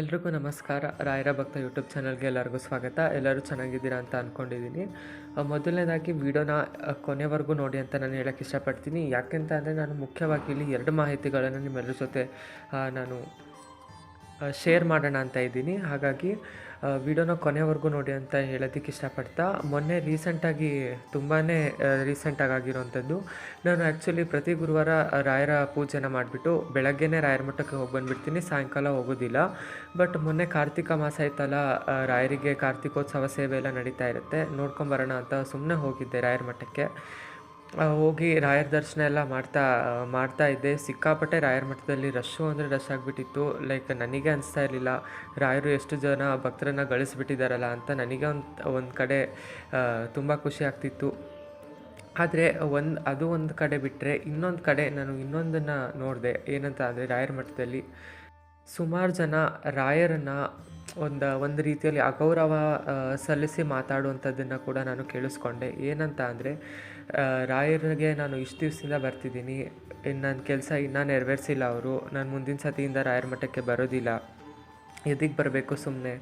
ಎಲ್ರಿಗೂ ನಮಸ್ಕಾರ. ರಾಯರ ಭಕ್ತ ಯೂಟ್ಯೂಬ್ ಚಾನಲ್ಗೆ ಎಲ್ಲರಿಗೂ ಸ್ವಾಗತ. ಎಲ್ಲರೂ ಚೆನ್ನಾಗಿದ್ದೀರಾ ಅಂತ ಅಂದ್ಕೊಂಡಿದ್ದೀನಿ ಮೊದಲನೇದಾಗಿ ವಿಡಿಯೋನ ಕೊನೆವರೆಗೂ ನೋಡಿ ಅಂತ ನಾನು ಹೇಳೋಕ್ಕೆ ಇಷ್ಟಪಡ್ತೀನಿ. ಯಾಕೆಂತ ಅಂದರೆ ನಾನು ಮುಖ್ಯವಾಗಿ ಇಲ್ಲಿ ಎರಡು ಮಾಹಿತಿಗಳನ್ನು ನಿಮ್ಮೆಲ್ಲರ ಜೊತೆ ನಾನು ಶೇರ್ ಮಾಡೋಣ ಅಂತ ಇದ್ದೀನಿ. ಹಾಗಾಗಿ ವಿಡಿಯೋನ ಕೊನೆವರೆಗೂ ನೋಡಿ ಅಂತ ಹೇಳೋದಕ್ಕೆ ಇಷ್ಟಪಡ್ತಾ, ಮೊನ್ನೆ ರೀಸೆಂಟಾಗಿ ತುಂಬಾ ರೀಸೆಂಟಾಗಿ ಆಗಿರೋವಂಥದ್ದು ನಾನು ಆ್ಯಕ್ಚುಲಿ ಪ್ರತಿ ಗುರುವಾರ ರಾಯರ ಪೂಜೆನ ಮಾಡಿಬಿಟ್ಟು ಬೆಳಗ್ಗೆನೇ ರಾಯರ ಮಠಕ್ಕೆ ಹೋಗಿ ಬಂದುಬಿಡ್ತೀನಿ, ಸಾಯಂಕಾಲ ಹೋಗೋದಿಲ್ಲ. ಬಟ್ ಮೊನ್ನೆ ಕಾರ್ತಿಕ ಮಾಸ ಇತ್ತಲ್ಲ ರಾಯರಿಗೆ ಕಾರ್ತಿಕೋತ್ಸವ ಸೇವೆ ಎಲ್ಲ ನಡೀತಾ ಇರುತ್ತೆ. ನೋಡ್ಕೊಂಬರೋಣ ಅಂತ ಸುಮ್ಮನೆ ಹೋಗಿದ್ದೆ ರಾಯರ ಮಠಕ್ಕೆ. ಹೋಗಿ ರಾಯರ ದರ್ಶನ ಎಲ್ಲ ಮಾಡ್ತಾ ಮಾಡ್ತಾ ಇದ್ದೆ. ಸಿಕ್ಕಾಪಟ್ಟೆ ರಾಯರ ಮಠದಲ್ಲಿ ರಶ್ಶು ಅಂದರೆ ರಶ್ ಆಗಿಬಿಟ್ಟಿತ್ತು. ಲೈಕ್ ನನಗೆ ಅನಿಸ್ತಾ ಇರಲಿಲ್ಲ, ರಾಯರು ಎಷ್ಟು ಜನ ಭಕ್ತರನ್ನು ಗಳಿಸ್ಬಿಟ್ಟಿದ್ದಾರಲ್ಲ ಅಂತ ನನಗೆ ಒಂದು ಒಂದು ಕಡೆ ತುಂಬ ಖುಷಿ ಆಗ್ತಿತ್ತು. ಆದರೆ ಒಂದು, ಅದು ಒಂದು ಕಡೆ ಬಿಟ್ಟರೆ ಇನ್ನೊಂದು ಕಡೆ ನಾನು ಇನ್ನೊಂದನ್ನು ನೋಡಿದೆ. ಏನಂತ ಅಂದರೆ ರಾಯರ ಮಠದಲ್ಲಿ ಸುಮಾರು ಜನ ರಾಯರನ್ನು ಒಂದು ಒಂದು ರೀತಿಯಲ್ಲಿ ಅಗೌರವ ಸಲ್ಲಿಸಿ ಮಾತಾಡುವಂಥದ್ದನ್ನು ಕೂಡ ನಾನು ಕೇಳಿಸ್ಕೊಂಡೆ. ಏನಂತ ಅಂದರೆ ರಾಯರಿಗೆ ನಾನು ಇಷ್ಟು ದಿವಸದಿಂದ ಬರ್ತಿದ್ದೀನಿ. ಇನ್ನು ನನ್ನ ಕೆಲಸ ಇನ್ನೂ ನೆರವೇರಿಸಿಲ್ಲ ಅವರು. ನಾನು ಮುಂದಿನ ಸತಿಯಿಂದ ರಾಯರ ಮಠಕ್ಕೆ ಬರೋದಿಲ್ಲ. ಎದಕ್ಕೆ ಬರಬೇಕು ಸುಮ್ಮನೆ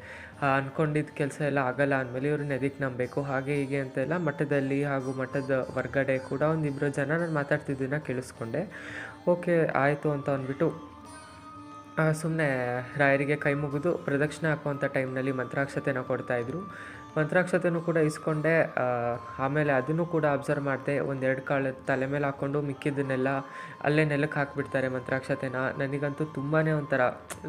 ಅಂದ್ಕೊಂಡಿದ್ದ ಕೆಲಸ ಎಲ್ಲ ಆಗಲ್ಲ ಅಂದಮೇಲೆ ಇವ್ರನ್ನ ಎದಕ್ಕೆ ನಂಬಬೇಕು. ಹಾಗೆ ಹೀಗೆ ಅಂತೆಲ್ಲ ಮಠದಲ್ಲಿ ಹಾಗೂ ಮಠದ ಹೊರ್ಗಡೆ ಕೂಡ ಒಂದಿಬ್ಬರು ಜನ ನಾನು ಮಾತಾಡ್ತಿದ್ದನ್ನ ಕೇಳಿಸ್ಕೊಂಡೆ. ಓಕೆ, ಆಯಿತು ಅಂತ ಅಂದ್ಬಿಟ್ಟು ಸುಮ್ಮನೆ ರಾಯರಿಗೆ ಕೈ ಮುಗಿದು ಪ್ರದಕ್ಷಿಣೆ ಹಾಕುವಂಥ ಟೈಮ್ನಲ್ಲಿ ಮಂತ್ರಾಕ್ಷತೆನ ಕೊಡ್ತಾಯಿದ್ರು ಮಂತ್ರಾಕ್ಷತೆನೂ ಕೂಡ ಇಸ್ಕೊಂಡೆ ಆಮೇಲೆ ಅದನ್ನು ಕೂಡ ಅಬ್ಸರ್ವ್ ಮಾಡಿದೆ ಒಂದೆರಡು ಕಾಳು ತಲೆ ಮೇಲೆ ಹಾಕ್ಕೊಂಡು ಮಿಕ್ಕಿದ್ದನ್ನೆಲ್ಲ ಅಲ್ಲೇ ನೆಲಕ್ಕೆ ಹಾಕಿಬಿಡ್ತಾರೆ ಮಂತ್ರಾಕ್ಷತೆನ. ನನಗಂತೂ ತುಂಬಾ ಒಂಥರ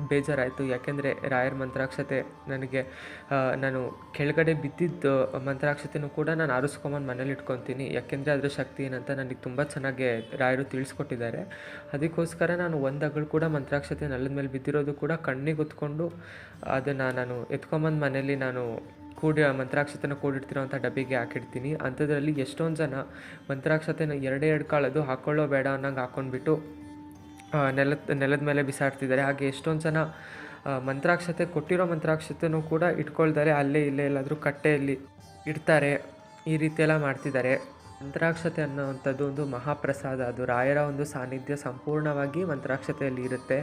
ಬೇಜಾರಾಯಿತು. ಯಾಕೆಂದರೆ ರಾಯರ ಮಂತ್ರಾಕ್ಷತೆ ನನಗೆ ನಾನು ಕೆಳಗಡೆ ಬಿದ್ದಿದ್ದು ಮಂತ್ರಾಕ್ಷತೆನೂ ಕೂಡ ನಾನು ಆರಿಸ್ಕೊಂಬಂದು ಮನೇಲಿ ಇಟ್ಕೊತೀನಿ. ಯಾಕೆಂದರೆ ಅದರ ಶಕ್ತಿ ಏನಂತ ನನಗೆ ತುಂಬ ಚೆನ್ನಾಗಿ ರಾಯರು ತಿಳಿಸ್ಕೊಟ್ಟಿದ್ದಾರೆ. ಅದಕ್ಕೋಸ್ಕರ ನಾನು ಒಂದು ಕೂಡ ಮಂತ್ರಾಕ್ಷತೆ ನೆಲದ ಮೇಲೆ ಬಿದ್ದಿರೋದು ಕೂಡ ಕಣ್ಣಿಗೆ ಹೊತ್ಕೊಂಡು ಅದನ್ನು ನಾನು ಎತ್ಕೊಂಬಂದು ಮನೇಲಿ ನಾನು ಕೂಡಿ ಮಂತ್ರಾಕ್ಷತೆನ ಕೂಡಿಡ್ತಿರೋಂಥ ಡಬ್ಬಿಗೆ ಹಾಕಿಡ್ತೀನಿ. ಅಂಥದ್ರಲ್ಲಿ ಎಷ್ಟೊಂದು ಜನ ಮಂತ್ರಾಕ್ಷತೆನ ಎರಡೇ ಎರಡು ಕಾಳದು ಹಾಕ್ಕೊಳ್ಳೋ ಬೇಡ ಅನ್ನಂಗೆ ಹಾಕ್ಕೊಂಡ್ಬಿಟ್ಟು ನೆಲದ ನೆಲದ ಮೇಲೆ ಬಿಸಾಡ್ತಿದ್ದಾರೆ. ಹಾಗೆ ಎಷ್ಟೊಂದು ಜನ ಮಂತ್ರಾಕ್ಷತೆ, ಕೊಟ್ಟಿರೋ ಮಂತ್ರಾಕ್ಷತೆನೂ ಕೂಡ ಇಟ್ಕೊಳ್ತಾರೆ. ಅಲ್ಲೇ, ಇಲ್ಲೇ ಎಲ್ಲಾದರೂ ಕಟ್ಟೆಯಲ್ಲಿ ಇಡ್ತಾರೆ. ಈ ರೀತಿ ಎಲ್ಲ ಮಾಡ್ತಿದ್ದಾರೆ. ಮಂತ್ರಾಕ್ಷತೆ ಅನ್ನೋವಂಥದ್ದು ಒಂದು ಮಹಾಪ್ರಸಾದ. ಅದು ರಾಯರ ಒಂದು ಸಾನ್ನಿಧ್ಯ ಸಂಪೂರ್ಣವಾಗಿ ಮಂತ್ರಾಕ್ಷತೆಯಲ್ಲಿ ಇರುತ್ತೆ.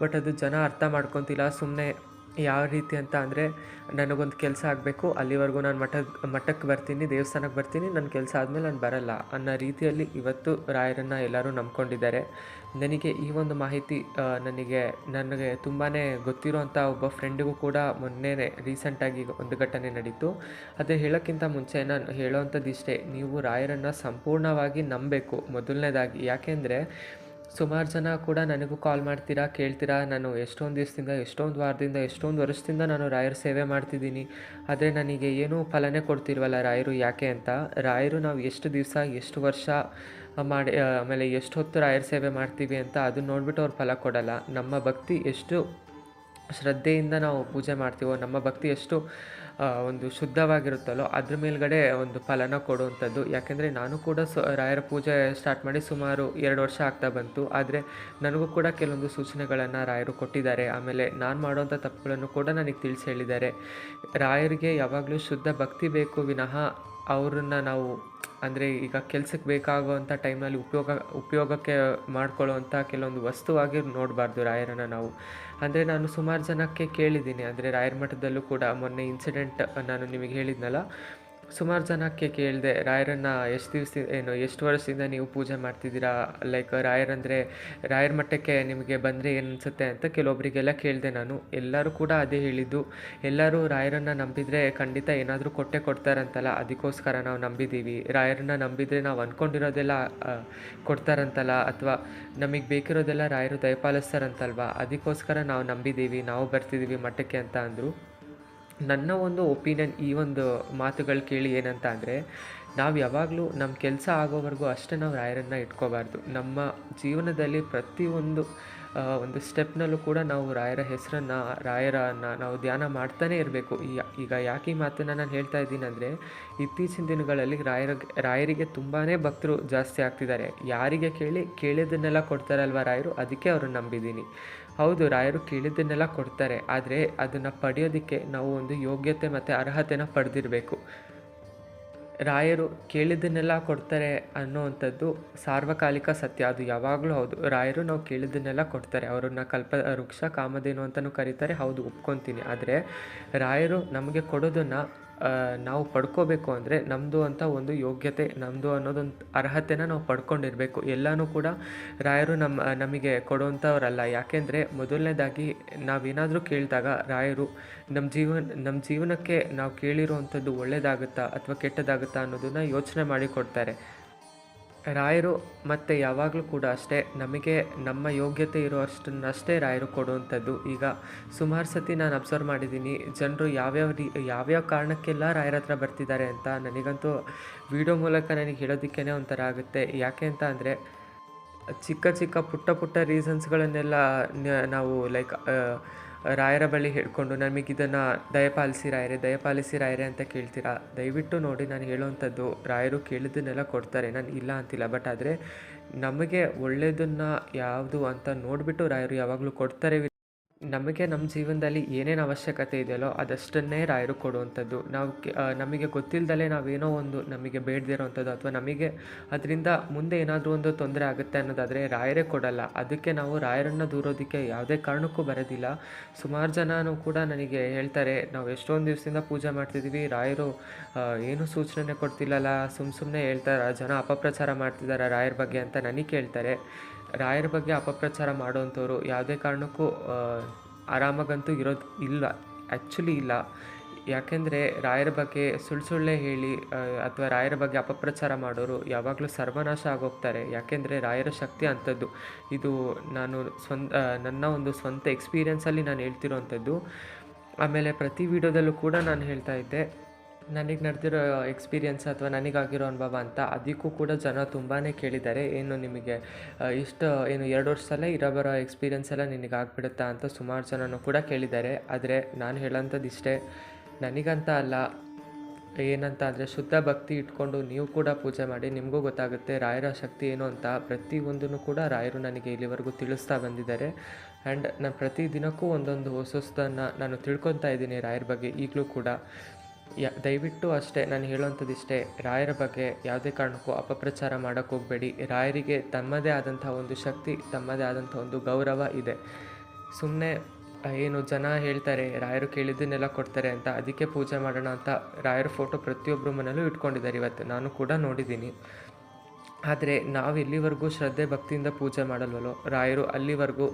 ಬಟ್ ಅದು ಜನ ಅರ್ಥ ಮಾಡ್ಕೊತಿಲ್ಲ. ಸುಮ್ಮನೆ ಯಾವ ರೀತಿ ಅಂತ ಅಂದರೆ, ನನಗೊಂದು ಕೆಲಸ ಆಗಬೇಕು, ಅಲ್ಲಿವರೆಗೂ ನಾನು ಮಠಕ್ಕೆ ಮಠಕ್ಕೆ ಬರ್ತೀನಿ ದೇವಸ್ಥಾನಕ್ಕೆ ಬರ್ತೀನಿ ನನ್ನ ಕೆಲಸ ಆದಮೇಲೆ ನಾನು ಬರಲ್ಲ ಅನ್ನೋ ರೀತಿಯಲ್ಲಿ ಇವತ್ತು ರಾಯರನ್ನು ಎಲ್ಲರೂ ನಂಬ್ಕೊಂಡಿದ್ದಾರೆ. ನನಗೆ ಈ ಒಂದು ಮಾಹಿತಿ ನನಗೆ ನನಗೆ ತುಂಬಾ ಗೊತ್ತಿರೋಂಥ ಒಬ್ಬ ಫ್ರೆಂಡಿಗೂ ಕೂಡ ಮೊನ್ನೆ ರೀಸೆಂಟಾಗಿ ಒಂದು ಘಟನೆ ನಡೀತು. ಅದೇ ಹೇಳೋಕ್ಕಿಂತ ಮುಂಚೆ ನಾನು ಹೇಳೋವಂಥದ್ದು ಇಷ್ಟೇ ನೀವು ರಾಯರನ್ನು ಸಂಪೂರ್ಣವಾಗಿ ನಂಬಬೇಕು ಮೊದಲನೇದಾಗಿ. ಯಾಕೆಂದರೆ ಸುಮಾರು ಜನ ಕೂಡ ನನಗೂ ಕಾಲ್ ಮಾಡ್ತೀರಾ, ಕೇಳ್ತೀರಾ? ನಾನು ಎಷ್ಟೊಂದು ದಿವಸದಿಂದ, ಎಷ್ಟೊಂದು ವಾರದಿಂದ, ಎಷ್ಟೊಂದು ವರ್ಷದಿಂದ ನಾನು ರಾಯರ ಸೇವೆ ಮಾಡ್ತಿದ್ದೀನಿ. ಆದರೆ ನನಗೆ ಏನೂ ಫಲನೇ ಕೊಡ್ತಿರ್ವಲ್ಲ ರಾಯರು, ಯಾಕೆ ಅಂತ? ರಾಯರು ನಾವು ಎಷ್ಟು ದಿವಸ, ಎಷ್ಟು ವರ್ಷ ಮಾಡಿ, ಆಮೇಲೆ ಎಷ್ಟು ಹೊತ್ತು ರಾಯರ ಸೇವೆ ಮಾಡ್ತೀವಿ ಅಂತ ಅದನ್ನ ನೋಡಿಬಿಟ್ಟು ಅವ್ರು ಫಲ ಕೊಡಲ್ಲ. ನಮ್ಮ ಭಕ್ತಿ ಎಷ್ಟು ಶ್ರದ್ಧೆಯಿಂದ ನಾವು ಪೂಜೆ ಮಾಡ್ತೀವೋ, ನಮ್ಮ ಭಕ್ತಿ ಎಷ್ಟು ಒಂದು ಶುದ್ಧವಾಗಿರುತ್ತಲ್ಲೋ ಅದ್ರ ಮೇಲ್ಗಡೆ ಒಂದು ಫಲನ ಕೊಡುವಂಥದ್ದು. ಯಾಕೆಂದರೆ ನಾನು ಕೂಡ ಸೊ, ರಾಯರ ಪೂಜೆ ಸ್ಟಾರ್ಟ್ ಮಾಡಿ ಸುಮಾರು ಎರಡು ವರ್ಷ ಆಗ್ತಾ ಬಂತು. ಆದರೆ ನನಗೂ ಕೂಡ ಕೆಲವೊಂದು ಸೂಚನೆಗಳನ್ನು ರಾಯರು ಕೊಟ್ಟಿದ್ದಾರೆ. ಆಮೇಲೆ ನಾನು ಮಾಡುವಂಥ ತಪ್ಪುಗಳನ್ನು ಕೂಡ ನನಗೆ ತಿಳಿಸಿ ಹೇಳಿದ್ದಾರೆ. ರಾಯರಿಗೆ ಯಾವಾಗಲೂ ಶುದ್ಧ ಭಕ್ತಿ ಬೇಕು ವಿನಃ ಅವ್ರನ್ನ ನಾವು, ಅಂದರೆ ಈಗ ಕೆಲಸಕ್ಕೆ ಬೇಕಾಗುವಂಥ ಟೈಮ್ನಲ್ಲಿ ಉಪಯೋಗ, ಉಪಯೋಗಕ್ಕೆ ಮಾಡ್ಕೊಳ್ಳುವಂಥ ಕೆಲವೊಂದು ವಸ್ತುವಾಗಿ ನೋಡಬಾರ್ದು ರಾಯರನ್ನು ನಾವು. ಅಂದರೆ ನಾನು ಸುಮಾರು ಜನಕ್ಕೆ ಕೇಳಿದ್ದೀನಿ. ಅಂದರೆ ರಾಯರ ಮಠದಲ್ಲೂ ಕೂಡ ಮೊನ್ನೆ ಇನ್ಸಿಡೆಂಟ್ ನಾನು ನಿಮಗೆ ಹೇಳಿದ್ನಲ್ಲ. ಸುಮಾರು ಜನಕ್ಕೆ ಕೇಳಿದೆ, ರಾಯರನ್ನು ಎಷ್ಟು ದಿವಸ ಏನು, ಎಷ್ಟು ವರ್ಷದಿಂದ ನೀವು ಪೂಜೆ ಮಾಡ್ತಿದ್ದೀರಾ? ಲೈಕ್ ರಾಯರಂದರೆ ರಾಯರ ಮಟ್ಟಕ್ಕೆ ನಿಮಗೆ ಬಂದರೆ ಏನು ಅನಿಸುತ್ತೆ? ಅಂತ ಕೆಲವೊಬ್ಬರಿಗೆಲ್ಲ ಕೇಳಿದೆ ನಾನು. ಎಲ್ಲರೂ ಕೂಡ ಅದೇ ಹೇಳಿದ್ದು. ಎಲ್ಲರೂ ರಾಯರನ್ನು ನಂಬಿದರೆ ಖಂಡಿತ ಏನಾದರೂ ಕೊಟ್ಟೆ ಕೊಡ್ತಾರಂತಲ್ಲ, ಅದಕ್ಕೋಸ್ಕರ ನಾವು ನಂಬಿದ್ದೀವಿ ರಾಯರನ್ನ ನಂಬಿದರೆ ನಾವು ಅಂದ್ಕೊಂಡಿರೋದೆಲ್ಲ ಕೊಡ್ತಾರಂತಲ್ಲ, ಅಥವಾ ನಮಗೆ ಬೇಕಿರೋದೆಲ್ಲ ರಾಯರು ದಯಪಾಲಿಸ್ತಾರಂತಲ್ವ? ಅದಕ್ಕೋಸ್ಕರ ನಾವು ನಂಬಿದ್ದೀವಿ ನಾವು ಬರ್ತಿದ್ದೀವಿ ಮಠಕ್ಕೆ ಅಂತ ಅಂದರು. ನನ್ನ ಒಂದು ಒಪಿನಿಯನ್ ಈ ಒಂದು ಮಾತುಗಳು ಕೇಳಿ ಏನಂತ ಅಂದರೆ ನಾವು ಯಾವಾಗಲೂ ನಮ್ಮ ಕೆಲಸ ಆಗೋವರೆಗೂ ಅಷ್ಟೇ ನಾವು ರಾಯರನ್ನು ಇಟ್ಕೋಬಾರ್ದು. ನಮ್ಮ ಜೀವನದಲ್ಲಿ ಪ್ರತಿಯೊಂದು ಒಂದು ಸ್ಟೆಪ್ನಲ್ಲೂ ಕೂಡ ನಾವು ರಾಯರ ಹೆಸರನ್ನು, ರಾಯರನ್ನು ನಾವು ಧ್ಯಾನ ಮಾಡ್ತಾನೇ ಇರಬೇಕು. ಈಗ ಯಾಕೆ ಈ ಮಾತನ್ನು ನಾನು ಹೇಳ್ತಾ ಇದ್ದೀನಿ ಅಂದರೆ, ಇತ್ತೀಚಿನ ದಿನಗಳಲ್ಲಿ ರಾಯರ, ರಾಯರಿಗೆ ತುಂಬಾ ಭಕ್ತರು ಜಾಸ್ತಿ ಆಗ್ತಿದ್ದಾರೆ. ಯಾರಿಗೆ ಕೇಳಿ, ಕೇಳಿದ್ದನ್ನೆಲ್ಲ ಕೊಡ್ತಾರಲ್ವ ರಾಯರು? ಅದಕ್ಕೆ ಅವ್ರನ್ನ ನಂಬಿದ್ದೀನಿ. ಹೌದು, ರಾಯರು ಕೇಳಿದ್ದನ್ನೆಲ್ಲ ಕೊಡ್ತಾರೆ. ಆದರೆ ಅದನ್ನು ಪಡೆಯೋದಕ್ಕೆ ನಾವು ಒಂದು ಯೋಗ್ಯತೆ ಮತ್ತು ಅರ್ಹತೆನ ಪಡೆದಿರಬೇಕು. ರಾಯರು ಕೇಳಿದ್ದನ್ನೆಲ್ಲ ಕೊಡ್ತಾರೆ ಅನ್ನೋವಂಥದ್ದು ಸಾರ್ವಕಾಲಿಕ ಸತ್ಯ. ಅದು ಯಾವಾಗಲೂ ಹೌದು. ರಾಯರು ನಾವು ಕೇಳಿದ್ದನ್ನೆಲ್ಲ ಕೊಡ್ತಾರೆ. ಅವರನ್ನ ಕಲ್ಪ, ವೃಕ್ಷ, ಕಾಮಧೇನು ಅಂತಲೂ ಕರೀತಾರೆ. ಹೌದು, ಒಪ್ಕೊತೀನಿ. ಆದರೆ ರಾಯರು ನಮಗೆ ಕೊಡೋದನ್ನು ನಾವು ಪಡ್ಕೋಬೇಕು ಅಂದರೆ ನಮ್ಮದು ಅಂತ ಒಂದು ಯೋಗ್ಯತೆ ನಮ್ಮದು ಅನ್ನೋದೊಂದು ಅರ್ಹತೆನ ನಾವು ಪಡ್ಕೊಂಡಿರಬೇಕು. ಎಲ್ಲನೂ ಕೂಡ ರಾಯರು ನಮ್ಮ ನಮಗೆ ಕೊಡೋವಂಥವ್ರಲ್ಲ ಯಾಕೆಂದರೆ ಮೊದಲನೇದಾಗಿ ನಾವೇನಾದರೂ ಕೇಳಿದಾಗ ರಾಯರು ನಮ್ಮ ಜೀವನ ನಮ್ಮ ಜೀವನಕ್ಕೆ ನಾವು ಕೇಳಿರುವಂಥದ್ದು ಒಳ್ಳೆಯದಾಗುತ್ತಾ ಅಥವಾ ಕೆಟ್ಟದಾಗುತ್ತಾ ಅನ್ನೋದನ್ನು ಯೋಚನೆ ಮಾಡಿ ಕೊಡ್ತಾರೆ. ರಾಯರು ಮತ್ತು ಯಾವಾಗಲೂ ಕೂಡ ಅಷ್ಟೇ, ನಮಗೆ ನಮ್ಮ ಯೋಗ್ಯತೆ ಇರುವಷ್ಟನ್ನಷ್ಟೇ ರಾಯರು ಕೊಡುವಂಥದ್ದು. ಈಗ ಸುಮಾರು ಸತಿ ನಾನು ಅಬ್ಸರ್ವ್ ಮಾಡಿದ್ದೀನಿ ಜನರು ಯಾವ್ಯಾವ ರೀ, ಯಾವ್ಯಾವ ಕಾರಣಕ್ಕೆಲ್ಲ ರಾಯರ ಹತ್ರ ಬರ್ತಿದ್ದಾರೆ ಅಂತ ನನಗಂತೂ ವಿಡಿಯೋ ಮೂಲಕ ನನಗೆ ಹೇಳೋದಕ್ಕೇ ಒಂಥರ ಆಗುತ್ತೆ. ಯಾಕೆ ಅಂತ ಅಂದರೆ, ಚಿಕ್ಕ ಚಿಕ್ಕ ಪುಟ್ಟ ಪುಟ್ಟ ರೀಸನ್ಸ್ಗಳನ್ನೆಲ್ಲ ನಾವು ಲೈಕ್ ರಾಯರ ಬಳಿ ಹೇಳ್ಕೊಂಡು, ನಮಗಿದನ್ನು ದಯಪಾಲಿಸಿ ರಾಯರೇ ದಯಪಾಲಿಸಿ ರಾಯರೇ ಅಂತ ಕೇಳ್ತೀರಾ? ದಯವಿಟ್ಟು ನೋಡಿ ನಾನು ಹೇಳೋವಂಥದ್ದು, ರಾಯರು ಕೇಳಿದ್ದನ್ನೆಲ್ಲ ಕೊಡ್ತಾರೆ. ನಾನು ಇಲ್ಲ ಅಂತಿಲ್ಲ. ಬಟ್ ಆದರೆ ನಮಗೆ ಒಳ್ಳೆಯದನ್ನು ಯಾವುದು ಅಂತ ನೋಡಿಬಿಟ್ಟು ರಾಯರು ಯಾವಾಗಲೂ ಕೊಡ್ತಾರೆ. ನಮಗೆ ನಮ್ಮ ಜೀವನದಲ್ಲಿ ಏನೇನು ಅವಶ್ಯಕತೆ ಇದೆಯಲ್ಲೋ ಅದಷ್ಟನ್ನೇ ರಾಯರು ಕೊಡುವಂಥದ್ದು. ನಾವು ನಮಗೆ ಗೊತ್ತಿಲ್ಲದಲೇ ನಾವೇನೋ ಒಂದು ನಮಗೆ ಬೇಡದೇ ಇರೋವಂಥದ್ದು ಅಥವಾ ನಮಗೆ ಅದರಿಂದ ಮುಂದೆ ಏನಾದರೂ ಒಂದು ತೊಂದರೆ ಆಗುತ್ತೆ ಅನ್ನೋದಾದರೆ ರಾಯರೇ ಕೊಡಲ್ಲ. ಅದಕ್ಕೆ ನಾವು ರಾಯರನ್ನು ದೂರೋದಕ್ಕೆ ಯಾವುದೇ ಕಾರಣಕ್ಕೂ ಬರೋದಿಲ್ಲ. ಸುಮಾರು ಜನನೂ ಕೂಡ ನನಗೆ ಹೇಳ್ತಾರೆ, ನಾವು ಎಷ್ಟೊಂದು ದಿವಸದಿಂದ ಪೂಜೆ ಮಾಡ್ತಿದ್ದೀವಿ ರಾಯರು ಏನು ಸೂಚನೆ ಕೊಡ್ತಿಲ್ಲಲ್ಲ ಸುಮ್ಮ ಸುಮ್ಮನೆ ಹೇಳ್ತಾರೆ, ಜನ ಅಪಪ್ರಚಾರ ಮಾಡ್ತಿದ್ದಾರೆ ರಾಯರ ಬಗ್ಗೆ ಅಂತ ನನಗೆ ಕೇಳ್ತಾರೆ. ರಾಯರ ಬಗ್ಗೆ ಅಪಪ್ರಚಾರ ಮಾಡೋವಂಥವ್ರು ಯಾವುದೇ ಕಾರಣಕ್ಕೂ ಆರಾಮಾಗಂತೂ ಇರೋದು ಇಲ್ಲ ಆ್ಯಕ್ಚುಲಿ ಇಲ್ಲ. ಯಾಕೆಂದರೆ ರಾಯರ ಬಗ್ಗೆ ಸುಳ್ಳು ಸುಳ್ಳೆ ಹೇಳಿ ಅಥವಾ ರಾಯರ ಬಗ್ಗೆ ಅಪಪ್ರಚಾರ ಮಾಡೋರು ಯಾವಾಗಲೂ ಸರ್ವನಾಶ ಆಗೋಗ್ತಾರೆ. ಯಾಕೆಂದರೆ ರಾಯರ ಶಕ್ತಿ ಅಂಥದ್ದು. ಇದು ನಾನು ಸ್ವಂತ ನನ್ನ ಒಂದು ಸ್ವಂತ ಎಕ್ಸ್ಪೀರಿಯನ್ಸಲ್ಲಿ ನಾನು ಹೇಳ್ತಿರೋವಂಥದ್ದು ಆಮೇಲೆ ಪ್ರತಿ ವಿಡಿಯೋದಲ್ಲೂ ಕೂಡ ನಾನು ಹೇಳ್ತಾ ಇದ್ದೆ ನನಗೆ ನಡೆದಿರೋ ಎಕ್ಸ್ಪೀರಿಯನ್ಸ್ ಅಥವಾ ನನಗಾಗಿರೋ ಅನುಭವ ಅಂತ ಅದಕ್ಕೂ ಕೂಡ ಜನ ತುಂಬಾ ಕೇಳಿದ್ದಾರೆ. ಏನು ನಿಮಗೆ ಇಷ್ಟು, ಏನು ಎರಡು ವರ್ಷದಲ್ಲೇ ಇರೋ ಬರೋ ಎಕ್ಸ್ಪೀರಿಯನ್ಸ್ ಎಲ್ಲ ನಿನಗೆ ಆಗ್ಬಿಡುತ್ತಾ ಅಂತ ಸುಮಾರು ಜನನೂ ಕೂಡ ಕೇಳಿದ್ದಾರೆ. ಆದರೆ ನಾನು ಹೇಳೋಂಥದ್ದು ಇಷ್ಟೇ ನನಗಂತ ಅಲ್ಲ. ಏನಂತ ಅಂದರೆ ಶುದ್ಧ ಭಕ್ತಿ ಇಟ್ಕೊಂಡು ನೀವು ಕೂಡ ಪೂಜೆ ಮಾಡಿ ನಿಮಗೂ ಗೊತ್ತಾಗುತ್ತೆ ರಾಯರ ಶಕ್ತಿ ಏನು ಅಂತ. ಪ್ರತಿಯೊಂದನ್ನು ಕೂಡ ರಾಯರು ನನಗೆ ಇಲ್ಲಿವರೆಗೂ ತಿಳಿಸ್ತಾ ಬಂದಿದ್ದಾರೆ. ಆ್ಯಂಡ್ ನಾನು ಪ್ರತಿ ದಿನಕ್ಕೂ ಒಂದೊಂದು ಹೊಸ ಹೊಸದನ್ನು ನಾನು ತಿಳ್ಕೊತಾ ಇದ್ದೀನಿ ರಾಯರ ಬಗ್ಗೆ ಈಗಲೂ ಕೂಡ. ಯ, ದಯವಿಟ್ಟು ಅಷ್ಟೇ, ನಾನು ಹೇಳೋವಂಥದ್ದು ಇಷ್ಟೇ ರಾಯರ ಬಗ್ಗೆ ಯಾವುದೇ ಕಾರಣಕ್ಕೂ ಅಪಪ್ರಚಾರ ಮಾಡೋಕ್ಕೆ ಹೋಗಬೇಡಿ. ರಾಯರಿಗೆ ತಮ್ಮದೇ ಆದಂಥ ಒಂದು ಶಕ್ತಿ, ತಮ್ಮದೇ ಆದಂಥ ಒಂದು ಗೌರವ ಇದೆ. ಸುಮ್ಮನೆ ಏನು ಜನ ಹೇಳ್ತಾರೆ, ರಾಯರು ಕೇಳಿದ್ದನ್ನೆಲ್ಲ ಕೊಡ್ತಾರೆ ಅಂತ, ಅದಕ್ಕೆ ಪೂಜೆ ಮಾಡೋಣ ಅಂತ ರಾಯರ ಫೋಟೋ ಪ್ರತಿಯೊಬ್ಬರ ಮನೇಲೂ ಇಟ್ಕೊಂಡಿದ್ದಾರೆ ಇವತ್ತು. ನಾನು ಕೂಡ ನೋಡಿದ್ದೀನಿ. ಆದರೆ ನಾವು ಎಲ್ಲಿವರೆಗೂ ಶ್ರದ್ಧೆ ಭಕ್ತಿಯಿಂದ ಪೂಜೆ ಮಾಡಲ್ವಲ್ಲೋ? ರಾಯರು ಅಲ್ಲಿವರೆಗೂ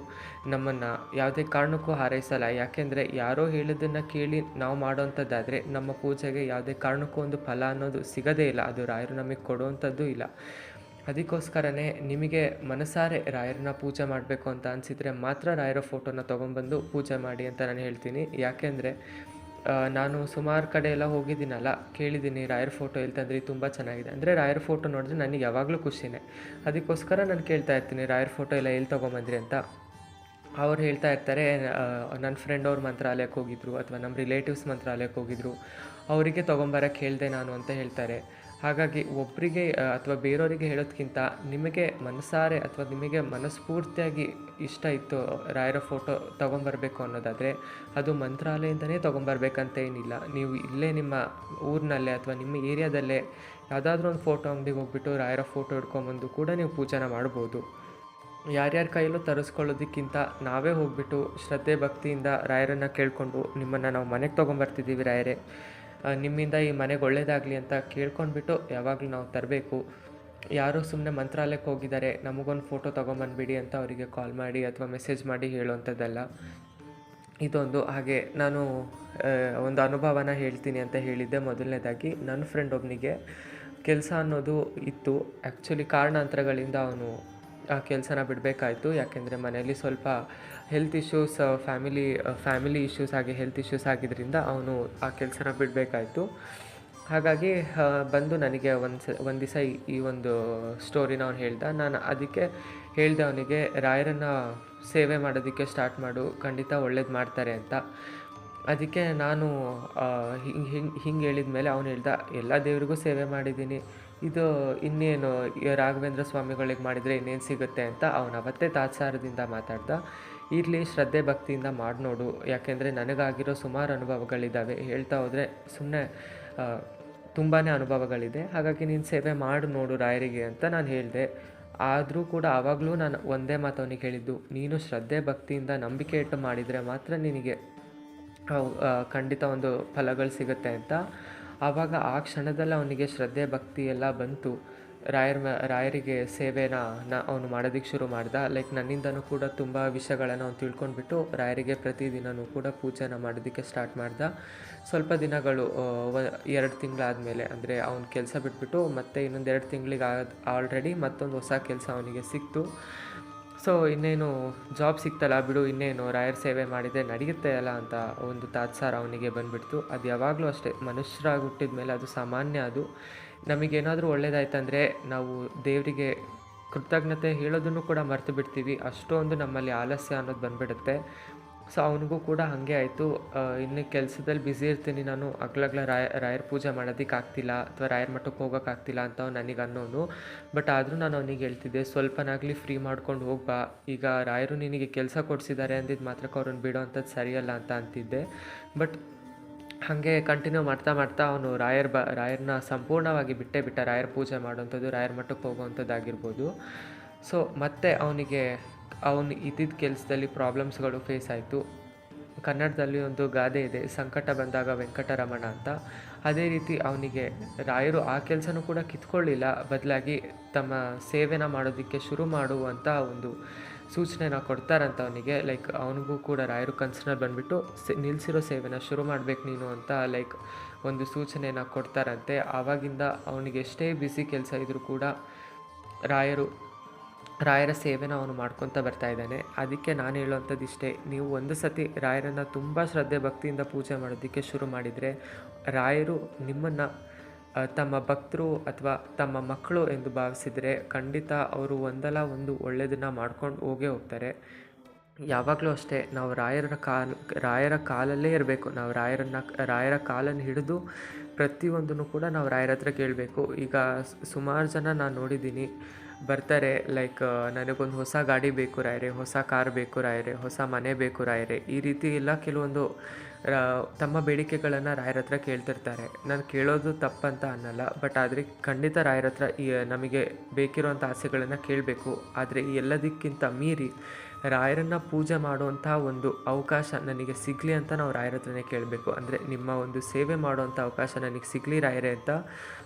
ನಮ್ಮನ್ನು ಯಾವುದೇ ಕಾರಣಕ್ಕೂ ಹಾರೈಸಲ್ಲ. ಯಾಕೆಂದರೆ ಯಾರೋ ಹೇಳಿದ್ದನ್ನು ಕೇಳಿ ನಾವು ಮಾಡೋವಂಥದ್ದಾದರೆ ನಮ್ಮ ಪೂಜೆಗೆ ಯಾವುದೇ ಕಾರಣಕ್ಕೂ ಒಂದು ಫಲ ಅನ್ನೋದು ಸಿಗೋದೇ ಇಲ್ಲ. ಅದು ರಾಯರು ನಮಗೆ ಕೊಡುವಂಥದ್ದು ಇಲ್ಲ. ಅದಕ್ಕೋಸ್ಕರನೇ ನಿಮಗೆ ಮನಸಾರೆ ರಾಯರನ್ನ ಪೂಜೆ ಮಾಡಬೇಕು ಅಂತ ಅನಿಸಿದರೆ ಮಾತ್ರ ರಾಯರ ಫೋಟೋನ ತೊಗೊಂಬಂದು ಪೂಜೆ ಮಾಡಿ ಅಂತ ನಾನು ಹೇಳ್ತೀನಿ. ಯಾಕೆಂದರೆ ನಾನು ಸುಮಾರು ಕಡೆ ಎಲ್ಲ ಹೋಗಿದ್ದೀನಲ್ಲ, ಕೇಳಿದ್ದೀನಿ, ರಾಯರ್ ಫೋಟೋ ಎಲ್ಲಿ ತುಂಬ ಚೆನ್ನಾಗಿದೆ. ಅಂದರೆ ರಾಯರ್ ಫೋಟೋ ನೋಡಿದ್ರೆ ನನಗೆ ಯಾವಾಗಲೂ ಖುಷಿನೇ. ಅದಕ್ಕೋಸ್ಕರ ನಾನು ಕೇಳ್ತಾ ಇರ್ತೀನಿ, ರಾಯರ್ ಫೋಟೋ ಎಲ್ಲ ಎಲ್ಲಿ ತೊಗೊಂಬಂದ್ರಿ ಅಂತ. ಅವ್ರು ಹೇಳ್ತಾ ಇರ್ತಾರೆ ನನ್ನ ಫ್ರೆಂಡ್ ಅವ್ರ ಮಂತ್ರಾಲಯಕ್ಕೆ ಹೋಗಿದ್ರು, ಅಥವಾ ನಮ್ಮ ರಿಲೇಟಿವ್ಸ್ ಮಂತ್ರಾಲಯಕ್ಕೆ ಹೋಗಿದ್ರು. ಅವರಿಗೆ ತೊಗೊಂಬರಕ್ಕೆ ಹೇಳಿದೆ ನಾನು ಅಂತ ಹೇಳ್ತಾರೆ. ಹಾಗಾಗಿ ಒಬ್ಬರಿಗೆ ಅಥವಾ ಬೇರೆಯವರಿಗೆ ಹೇಳೋದಕ್ಕಿಂತ ನಿಮಗೆ ಮನಸಾರೆ ಅಥವಾ ನಿಮಗೆ ಮನಸ್ಫೂರ್ತಿಯಾಗಿ ಇಷ್ಟ ಇತ್ತು ರಾಯರ ಫೋಟೋ ತೊಗೊಂಬರ್ಬೇಕು ಅನ್ನೋದಾದರೆ ಅದು ಮಂತ್ರಾಲಯದಿಂದನೇ ತೊಗೊಂಬರ್ಬೇಕಂತ ಏನಿಲ್ಲ. ನೀವು ಇಲ್ಲೇ ನಿಮ್ಮ ಊರಿನಲ್ಲೇ ಅಥವಾ ನಿಮ್ಮ ಏರಿಯಾದಲ್ಲೇ ಯಾವುದಾದ್ರೂ ಒಂದು ಫೋಟೋ ಅಂಗಡಿಗೆ ಹೋಗ್ಬಿಟ್ಟು ರಾಯರ ಫೋಟೋ ಹಿಡ್ಕೊಂಬಂದು ಕೂಡ ನೀವು ಪೂಜೆನ ಮಾಡ್ಬೋದು. ಯಾರ್ಯಾರ ಕೈಯಲ್ಲೂ ತರಿಸ್ಕೊಳ್ಳೋದಕ್ಕಿಂತ ನಾವೇ ಹೋಗ್ಬಿಟ್ಟು ಶ್ರದ್ಧೆ ಭಕ್ತಿಯಿಂದ ರಾಯರನ್ನು ಕೇಳಿಕೊಂಡು ನಿಮ್ಮನ್ನು ನಾವು ಮನೆಗೆ ತೊಗೊಂಬರ್ತಿದ್ದೀವಿ ರಾಯರೇ. ನಿಮ್ಮಿಂದ ಈ ಮನೆಗೆ ಒಳ್ಳೇದಾಗಲಿ ಅಂತ ಕೇಳ್ಕೊಂಡ್ಬಿಟ್ಟು ಯಾವಾಗಲೂ ನಾವು ತರಬೇಕು. ಯಾರೋ ಸುಮ್ಮನೆ ಮಂತ್ರಾಲಯಕ್ಕೆ ಹೋಗಿದ್ದಾರೆ, ನಮಗೊಂದು ಫೋಟೋ ತೊಗೊಂಬಂದ್ಬಿಡಿ ಅಂತ ಅವರಿಗೆ ಕಾಲ್ ಮಾಡಿ ಅಥವಾ ಮೆಸೇಜ್ ಮಾಡಿ ಹೇಳುವಂಥದ್ದಲ್ಲ. ಇದೊಂದು. ಹಾಗೆ ನಾನು ಒಂದು ಅನುಭವನ ಹೇಳ್ತೀನಿ ಅಂತ ಹೇಳಿದ್ದೆ ಮೊದಲನೇದಾಗಿ. ನನ್ನ ಫ್ರೆಂಡ್ ಒಬ್ಬನಿಗೆ ಕೆಲಸ ಅನ್ನೋದು ಇತ್ತು. ಆ್ಯಕ್ಚುಲಿ ಕಾರಣಾಂತರಗಳಿಂದ ಅವನು ಕೆಲಸನ ಬಿಡಬೇಕಾಯ್ತು. ಯಾಕೆಂದರೆ ಮನೆಯಲ್ಲಿ ಸ್ವಲ್ಪ health issues family family issues ಆಗಿ ಹೆಲ್ತ್ ಇಶ್ಯೂಸ್ ಆಗಿದ್ದರಿಂದ ಅವನು ಆ ಕೆಲಸನ ಬಿಡಬೇಕಾಯ್ತು. ಹಾಗಾಗಿ ಬಂದು ನನಗೆ ಒಂದು ಸ ಒಂದು ದಿವಸ ಈ ಒಂದು ಸ್ಟೋರಿನ ಅವ್ನು ಹೇಳ್ದ. ನಾನು ಅದಕ್ಕೆ ಹೇಳಿದೆ ಅವನಿಗೆ, ರಾಯರನ್ನು ಸೇವೆ ಮಾಡೋದಕ್ಕೆ ಸ್ಟಾರ್ಟ್ ಮಾಡು, ಖಂಡಿತ ಒಳ್ಳೇದು ಮಾಡ್ತಾರೆ ಅಂತ. ಅದಕ್ಕೆ ನಾನು ಹಿಂಗೆ ಹಿಂಗೆ ಹಿಂಗೆ ಹೇಳಿದ ಮೇಲೆ ಅವನು ಹೇಳ್ದ, ಎಲ್ಲ ದೇವರಿಗೂ ಸೇವೆ ಮಾಡಿದ್ದೀನಿ. ಇದು ಇನ್ನೇನು ರಾಘವೇಂದ್ರ ಸ್ವಾಮಿಗಳಿಗೆ ಮಾಡಿದರೆ ಇನ್ನೇನು ಸಿಗುತ್ತೆ ಅಂತ ಅವನು ಅವತ್ತೇ ತಾತ್ಸಾರದಿಂದ ಮಾತಾಡ್ದ. ಇರಲಿ, ಶ್ರದ್ಧೆ ಭಕ್ತಿಯಿಂದ ಮಾಡಿ ನೋಡು ಯಾಕೆಂದರೆ ನನಗಾಗಿರೋ ಸುಮಾರು ಅನುಭವಗಳಿದ್ದಾವೆ ಹೇಳ್ತಾ ಹೋದರೆ ಸುಮ್ಮನೆ ತುಂಬಾ ಅನುಭವಗಳಿದೆ. ಹಾಗಾಗಿ ನೀನು ಸೇವೆ ಮಾಡಿ ನೋಡು ರಾಯರಿಗೆ ಅಂತ ನಾನು ಹೇಳಿದೆ. ಆದರೂ ಕೂಡ ಆವಾಗಲೂ ನಾನು ಒಂದೇ ಮಾತು ಅವನಿಗೆ ಹೇಳಿದ್ದು. ನೀನು ಶ್ರದ್ಧೆ ಭಕ್ತಿಯಿಂದ ನಂಬಿಕೆ ಇಟ್ಟು ಮಾಡಿದರೆ ಮಾತ್ರ ನಿನಗೆ ಖಂಡಿತ ಒಂದು ಫಲಗಳು ಸಿಗುತ್ತೆ ಅಂತ. ಆವಾಗ ಆ ಕ್ಷಣದಲ್ಲಿ ಅವನಿಗೆ ಶ್ರದ್ಧೆ, ಭಕ್ತಿ ಎಲ್ಲ ಬಂತು. ರಾಯರ್ ರಾಯರಿಗೆ ಸೇವೆನ ನಾ, ಅವನು ಮಾಡೋದಕ್ಕೆ ಶುರು ಮಾಡ್ದ. ಲೈಕ್ ನನ್ನಿಂದನೂ ಕೂಡ ತುಂಬ ವಿಷಯಗಳನ್ನು ಅವ್ನು ತಿಳ್ಕೊಂಡ್ಬಿಟ್ಟು ರಾಯರಿಗೆ ಪ್ರತಿದಿನವೂ ಕೂಡ ಪೂಜೆನ ಮಾಡೋದಕ್ಕೆ ಸ್ಟಾರ್ಟ್ ಮಾಡ್ದ. ಸ್ವಲ್ಪ ದಿನಗಳು ಎರಡು ತಿಂಗಳಾದಮೇಲೆ ಅಂದರೆ ಅವ್ನ ಕೆಲಸ ಬಿಟ್ಬಿಟ್ಟು ಮತ್ತೆ ಇನ್ನೊಂದು ಎರಡು ತಿಂಗಳಿಗೆ ಆಲ್ರೆಡಿ ಮತ್ತೊಂದು ಹೊಸ ಕೆಲಸ ಅವನಿಗೆ ಸಿಕ್ತು. ಸೊ, ಇನ್ನೇನು ಜಾಬ್ ಸಿಗ್ತಲ್ಲ ಬಿಡು, ಇನ್ನೇನು ರಾಯರ್ ಸೇವೆ ಮಾಡಿದರೆ ನಡೆಯುತ್ತೆ ಅಲ್ಲ ಅಂತ ಒಂದು ತಾತ್ಸಾರ ಅವನಿಗೆ ಬಂದುಬಿಡ್ತು. ಅದು ಯಾವಾಗಲೂ ಅಷ್ಟೇ, ಮನುಷ್ಯರಾಗಿ ಹುಟ್ಟಿದ ಮೇಲೆ ಅದು ಸಾಮಾನ್ಯ ಅದು. ನಮಗೇನಾದರೂ ಒಳ್ಳೇದಾಯ್ತಂದರೆ ನಾವು ದೇವರಿಗೆ ಕೃತಜ್ಞತೆ ಹೇಳೋದನ್ನು ಕೂಡ ಮರೆತು ಬಿಡ್ತೀವಿ. ಅಷ್ಟೊಂದು ನಮ್ಮಲ್ಲಿ ಆಲಸ್ಯ ಅನ್ನೋದು ಬಂದ್ಬಿಡುತ್ತೆ. ಸೊ ಅವನಿಗೂ ಕೂಡ ಹಾಗೆ ಆಯಿತು. ಇನ್ನು ಕೆಲಸದಲ್ಲಿ ಬ್ಯುಸಿ ಇರ್ತೀನಿ ನಾನು. ಅಗ್ಲಗ್ಲ ರಾಯ, ರಾಯರ ಪೂಜೆ ಮಾಡೋದಕ್ಕೆ ಆಗ್ತಿಲ್ಲ ಅಥವಾ ರಾಯರ ಮಠಕ್ಕೆ ಹೋಗೋಕ್ಕಾಗ್ತಿಲ್ಲ ಅಂತ ಅವ್ನು ನನಗೆ ಅನ್ನೋನು. ಬಟ್ ಆದರೂ ನಾನು ಅವನಿಗೆ ಹೇಳ್ತಿದ್ದೆ, ಸ್ವಲ್ಪನಾಗಲಿ ಫ್ರೀ ಮಾಡ್ಕೊಂಡು ಹೋಗ್ಬಾ ಈಗ ರಾಯರು ನಿನಗೆ ಕೆಲಸ ಕೊಡಿಸಿದ್ದಾರೆ ಅಂದಿದ್ದು ಮಾತ್ರಕ್ಕೆ ಅವ್ರನ್ನ ಬಿಡೋ ಅಂಥದ್ದು ಸರಿಯಲ್ಲ ಅಂತ ಅಂತಿದ್ದೆ. ಬಟ್ ಹಾಗೆ ಕಂಟಿನ್ಯೂ ಮಾಡ್ತಾ ಮಾಡ್ತಾ ಅವನು ರಾಯರ್ ಬ ರಾಯರನ್ನ ಸಂಪೂರ್ಣವಾಗಿ ಬಿಟ್ಟೇ ಬಿಟ್ಟ. ರಾಯರ ಪೂಜೆ ಮಾಡೋವಂಥದ್ದು ರಾಯರ ಮಠಕ್ಕೆ ಹೋಗುವಂಥದ್ದಾಗಿರ್ಬೋದು. ಸೊ ಮತ್ತೆ ಅವನಿಗೆ ಅವನು ಇದ್ದಿದ್ದ ಕೆಲಸದಲ್ಲಿ ಪ್ರಾಬ್ಲಮ್ಸ್ಗಳು ಫೇಸ್ ಆಯಿತು. ಕನ್ನಡದಲ್ಲಿ ಒಂದು ಗಾದೆ ಇದೆ, ಸಂಕಟ ಬಂದಾಗ ವೆಂಕಟರಮಣ ಅಂತ. ಅದೇ ರೀತಿ ಅವನಿಗೆ ರಾಯರು ಆ ಕೆಲಸನೂ ಕೂಡ ಕಿತ್ಕೊಳ್ಳಿಲ್ಲ, ಬದಲಾಗಿ ತಮ್ಮ ಸೇವೆನ ಮಾಡೋದಕ್ಕೆ ಶುರು ಮಾಡುವಂಥ ಒಂದು ಸೂಚನೆನ ಕೊಡ್ತಾರಂತ ಅವನಿಗೆ. ಲೈಕ್ ಅವನಿಗೂ ಕೂಡ ರಾಯರು ಕನ್ಸಿನಲ್ಲಿ ಬಂದುಬಿಟ್ಟು ನಿಲ್ಲಿಸಿರೋ ಸೇವೆನ ಶುರು ಮಾಡಬೇಕು ನೀನು ಅಂತ ಲೈಕ್ ಒಂದು ಸೂಚನೆನ ಕೊಡ್ತಾರಂತೆ. ಆವಾಗಿಂದ ಅವನಿಗೆ ಎಷ್ಟೇ ಬ್ಯುಸಿ ಕೆಲಸ ಇದ್ದರೂ ಕೂಡ ರಾಯರು ರಾಯರ ಸೇವೆನ ಅವನು ಮಾಡ್ಕೊತ ಬರ್ತಾ ಇದ್ದಾನೆ. ಅದಕ್ಕೆ ನಾನು ಹೇಳುವಂಥದ್ದು ಇಷ್ಟೇ, ನೀವು ಒಂದು ಸತಿ ರಾಯರನ್ನು ತುಂಬ ಶ್ರದ್ಧೆ ಭಕ್ತಿಯಿಂದ ಪೂಜೆ ಮಾಡೋದಕ್ಕೆ ಶುರು ಮಾಡಿದರೆ ರಾಯರು ನಿಮ್ಮನ್ನು ತಮ್ಮ ಭಕ್ತರು ಅಥವಾ ತಮ್ಮ ಮಕ್ಕಳು ಎಂದು ಭಾವಿಸಿದರೆ ಖಂಡಿತ ಅವರು ಒಂದಲ್ಲ ಒಂದು ಒಳ್ಳೆಯದನ್ನು ಮಾಡ್ಕೊಂಡು ಹೋಗೇ ಹೋಗ್ತಾರೆ. ಯಾವಾಗಲೂ ಅಷ್ಟೇ, ನಾವು ರಾಯರ ಕಾಲ, ರಾಯರ ಕಾಲಲ್ಲೇ ಇರಬೇಕು. ನಾವು ರಾಯರನ್ನು, ರಾಯರ ಕಾಲನ್ನು ಹಿಡಿದು ಪ್ರತಿಯೊಂದನ್ನು ಕೂಡ ನಾವು ರಾಯರ ಹತ್ರ ಕೇಳಬೇಕು. ಈಗ ಸುಮಾರು ಜನ ನಾನು ನೋಡಿದ್ದೀನಿ ಬರ್ತಾರೆ ಲೈಕ್ ನನಗೊಂದು ಹೊಸ ಗಾಡಿ ಬೇಕು ರಾಯರೇ, ಹೊಸ ಕಾರ್ ಬೇಕು ರಾಯರೇ, ಹೊಸ ಮನೆ ಬೇಕು ರಾಯರೇ, ಈ ರೀತಿ ಎಲ್ಲ ಕೆಲವೊಂದು ತಮ್ಮ ಬೇಡಿಕೆಗಳನ್ನು ರಾಯರ ಹತ್ರ ಕೇಳ್ತಿರ್ತಾರೆ. ನಾನು ಕೇಳೋದು ತಪ್ಪಂತ ಅನ್ನಲ್ಲ ಬಟ್ ಆದರೆ ಖಂಡಿತ ರಾಯರ ಹತ್ರ ನಮಗೆ ಬೇಕಿರುವಂಥ ಆಸೆಗಳನ್ನು ಕೇಳಬೇಕು. ಆದರೆ ಎಲ್ಲದಕ್ಕಿಂತ ಮೀರಿ ರಾಯರನ್ನು ಪೂಜೆ ಮಾಡುವಂಥ ಒಂದು ಅವಕಾಶ ನನಗೆ ಸಿಗಲಿ ಅಂತ ನಾವು ರಾಯರ ಹತ್ರನೇ ಕೇಳಬೇಕು. ಅಂದರೆ ನಿಮ್ಮ ಒಂದು ಸೇವೆ ಮಾಡುವಂಥ ಅವಕಾಶ ನನಗೆ ಸಿಗಲಿ ರಾಯರೇ ಅಂತ